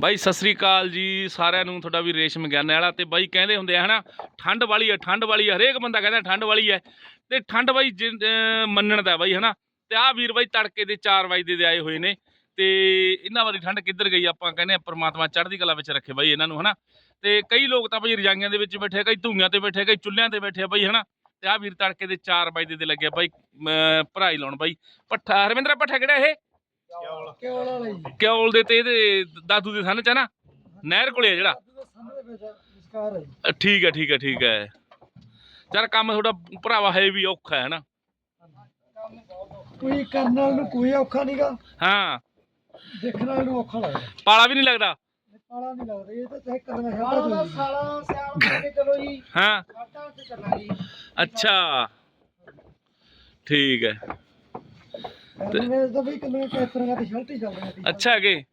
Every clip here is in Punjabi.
ਬਾਈ, ਸਤਿ ਸ੍ਰੀ ਅਕਾਲ ਜੀ ਸਾਰਿਆਂ ਨੂੰ, ਤੁਹਾਡਾ ਵੀ ਰੇਸ਼ਮ ਗਿਆਨ ਵਾਲਾ ਤੇ ਬਾਈ ਕਹਿੰਦੇ ਹੁੰਦੇ ਆ, ਹਨਾ, ਠੰਡ ਵਾਲੀ ਆ, ਠੰਡ ਵਾਲੀ ਹੈ ਹਰੇਕ ਬੰਦਾ ਕਹਿੰਦਾ ਠੰਡ ਵਾਲੀ ਹੈ ਤੇ ਠੰਡ ਬਾਈ ਜਿ- ਮੰਨਣ ਦਾ ਬਾਈ, ਹਨਾ, ਤੇ ਆਹ ਵੀਰ ਬਾਈ ਤੜਕੇ ਦੇ 4 ਵਜੇ ਦੇ ਆਏ ਹੋਏ ਨੇ, ਤੇ ਇਹਨਾਂ ਵਾਰੀ ਠੰਡ ਕਿੱਧਰ ਗਈ ਆਪਾਂ ਕਹਿੰਦੇ ਆ, ਪਰਮਾਤਮਾ ਚੜ੍ਹਦੀ ਕਲਾ ਵਿੱਚ ਰੱਖੇ ਬਾਈ ਇਹਨਾਂ ਨੂੰ, ਹਨਾ, ਤੇ ਕਈ ਲੋਕ ਤਾਂ ਬਾਈ ਰਜਾਈਆਂ ਦੇ ਵਿੱਚ ਬੈਠੇ ਕਈ ਧੂਈਆਂ ਤੇ ਬੈਠੇ ਕਈ ਚੁੱਲ੍ਹਿਆਂ ਤੇ ਬੈਠੇ ਆ ਬਾਈ, ਹਨਾ, ਤੇ ਆਹ ਵੀਰ ਤੜਕੇ ਦੇ 4 ਵਜੇ ਦੇ ਲੱਗੇ ਬਾਈ ਭਰਾਈ ਲਾਉਣ ਬਾਈ, ਪੱਠਾ ਹਰਵਿੰਦਰ ਪੱਠਾ ਕਿਹੜਾ ਇਹ? ਕਿਉਂ ਵਾਲਾ? ਜੀ? ਕਿਉਲ ਦੇ ਤੇ ਇਹਦੇ ਦਾਦੂ ਦੇ ਸੰਨ ਚ ਨਾ? ਨਹਿਰ ਕੋਲੇ ਆ ਜਿਹੜਾ। ਸਾਹਮਣੇ ਵਿੱਚ ਵਿਚਕਾਰ ਹੈ ਜੀ। ਅ, ਠੀਕ ਹੈ ਠੀਕ ਹੈ ਠੀਕ ਹੈ। ਚਲ ਕੰਮ ਤੁਹਾਡਾ ਭਰਾਵਾ ਹੈ ਵੀ ਔਖਾ ਹੈ ਨਾ? ਕੋਈ ਕਰਨ ਵਾਲੇ ਨੂੰ ਕੋਈ ਔਖਾ ਨਹੀਂਗਾ ਹਾਂ। ਦੇਖਣ ਵਾਲੇ ਨੂੰ ਔਖਾ ਲੱਗਦਾ। ਪਾਲਾ ਵੀ ਨਹੀਂ ਲੱਗਦਾ? ਪਾਲਾ ਨਹੀਂ ਲੱਗਦਾ। ਇਹ ਤਾਂ ਚੈੱਕ ਕਰਨਾ ਛੱਡਦਾ ਜੀ ਸਾਲਾ ਸਿਆਲ ਕੇ ਚਲੋ ਜੀ। ਹਾਂ। ਘਾਟਾ ਤੇ ਚੱਲਣਾ ਜੀ। ਅੱਛਾ। ਠੀਕ ਹੈ। ਮੈਂ ਤਾਂ ਵੀ ਕਿੰਨੇ ਕੈਸਰਾਂ ਤੇ ਸ਼ਲਟੀ ਚੱਲਦੀਆਂ ਸੀ। ਅੱਛਾ ਹਾਂਜੀ।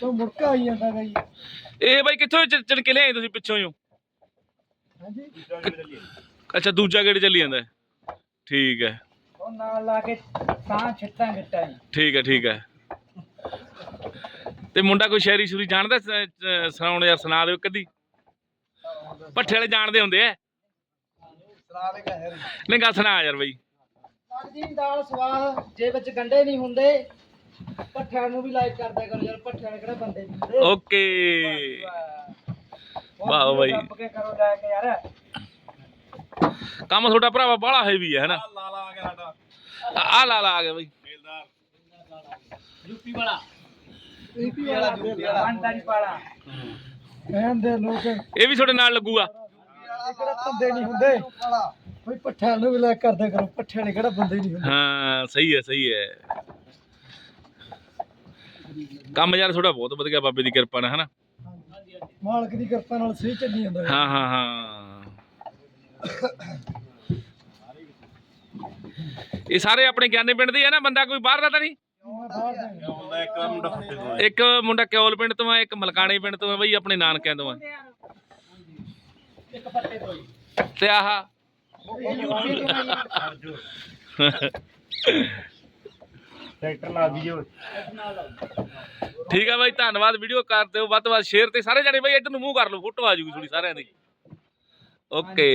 ਤੋਂ ਮੁੜਕਾ ਆਈ ਜਾਂਦਾ ਗਾ ਜੀ ਇਹ ਬਾਈ ਕਿੱਥੋਂ ਚ- ਚਣ ਕੇ ਲਿਆਏ ਤੁਸੀਂ ਪਿੱਛੋਂ ਹੀ ਹਾਂਜੀ। ਅੱਛਾ ਦੂਜਾ ਗੇੜ ਚੱਲੀ ਜਾਂਦਾ। ਹੈ। ਠੀਕ ਹੈ। ਉਹ ਨਾਲ ਲਾ ਕੇ ਤਾਂ ਛਿੱਟਾਂ ਗਿੱਟਾਂ ਜੀ। ਠੀਕ ਹੈ ਠੀਕ ਹੈ। ਤੇ ਮੁੰਡਾ ਕੋਈ ਸ਼ਾਇਰੀ ਸ਼ੁਰੀ ਜਾਣਦਾ ਸ- ਅ, ਸੁਣਾਉਣ ਯਾਰ ਸੁਣਾ ਦਿਓ ਕਦੀ ਪੱਠੇ ਵਾਲੇ ਜਾਣਦੇ ਹੁੰਦੇ ਐ ਦੇ ਨਹੀਂ ਗੱਲ ਸੁਣਾ ਯਾਰ ਬਈ। ਸਬਜ਼ੀ ਦਾਲ ਸਵਾਦ ਜੇ ਵਿੱਚ ਗੰਡੇ ਨਹੀਂ ਹੁੰਦੇ ਪੱਠਿਆਂ ਨੂੰ ਵੀ ਲਾਈਕ ਕਰਦਿਆ ਕਰੋ ਯਾਰ ਪੱਠਿਆਂ ਨੇ ਕਿਹੜਾ ਬੰਦੇ ਨਹੀਂ ਹੁੰਦੇ ਓਕੇ ਵਾਹ ਬਾਈ। ਦੱਬ ਕੇ ਕਰੋ ਲੈ ਕੇ ਯਾਰ। ਕੰਮ ਤੁਹਾਡਾ ਭਰਾਵਾ ਬਾਹਲਾ ਹੈਵੀ ਹੈ ਹਨਾ? ਆ ਲਾ ਲਾ ਆ ਗਿਆ ਬਈ। ਯੂਪੀ ਵਾਲਾ। ਯੂਪੀ ਵਾਲਾ ਬੰਦਾਰੀ ਵਾਲਾ। ਕਹਿੰਦੇ ਲੋਕ ਇਹ ਵੀ ਤੁਹਾਡੇ ਨਾਲ ਲੱਗੂਗਾ। ਇਹ ਕਿਹੜਾ ਬੰਦੇ ਨਹੀਂ ਹੁੰਦੇ? ਕੋਈ ਪੱਠਿਆਂ ਨੂੰ ਵੀ ਲਾਈਕ ਕਰਦਿਆ ਕਰੋ ਪੱਠਿਆਂ ਨੇ ਕਿਹੜਾ ਬੰਦੇ ਨਹੀਂ ਹੁੰਦੇ। ਹਾਂ ਸਹੀ ਹੈ ਸਹੀ ਹੈ। ਕੰਮ ਯਾਰ ਤੁਹਾਡਾ ਬਹੁਤ ਵਧੀਆ ਬਾਬੇ ਦੀ ਕਿਰਪਾ ਨਾਲ ਹਨਾ? ਮਾਲਕ ਦੀ ਕਿਰਪਾ ਨਾਲ ਸਹੀ ਚੱਲੀ ਜਾਂਦਾ ਹਾਂ। ਹਾਂ ਹਾਂ ਇਹ ਸਾਰੇ ਆਪਣੇ ਗਿਆਨੇ ਪਿੰਡ ਦੇ ਆ ਨਾ ਬੰਦਾ ਕੋਈ ਬਾਹਰ ਦਾ ਤਾਂ ਨਹੀਂ? ਇੱਕ ਮੁੰਡਾ ਕਿਉਲ ਪਿੰਡ ਤੋਂ ਆ ਇੱਕ ਮਲਕਾਣੇ ਪਿੰਡ ਤੋਂ ਆ ਬਈ ਆਪਣੇ ਨਾਨਕਿਆਂ ਤੋਂ ਆ। ਇੱਕ ਪੱਟੇ ਤੋਂ ਹੀ। ਤੇ ਆਹ ਟਰੈਕਟਰ ਲਾ ਦੀਓ। ਠੀਕ ਆ ਬਾਈ, ਧੰਨਵਾਦ ਵੀਡੀਓ ਕਰ ਦਿਓ। ਵੱਧ ਤੋਂ ਵੱਧ ਸ਼ੇਅਰ ਤੇ ਸਾਰੇ ਜਣੇ ਬਾਈ, ਇੱਧਰ ਨੂੰ ਮੂੰਹ ਕਰ ਲਓ, ਫੋਟੋ ਆ ਜੂਗੀ ਥੋੜੀ ਸਾਰਿਆਂ ਦੀ। ਓਕੇ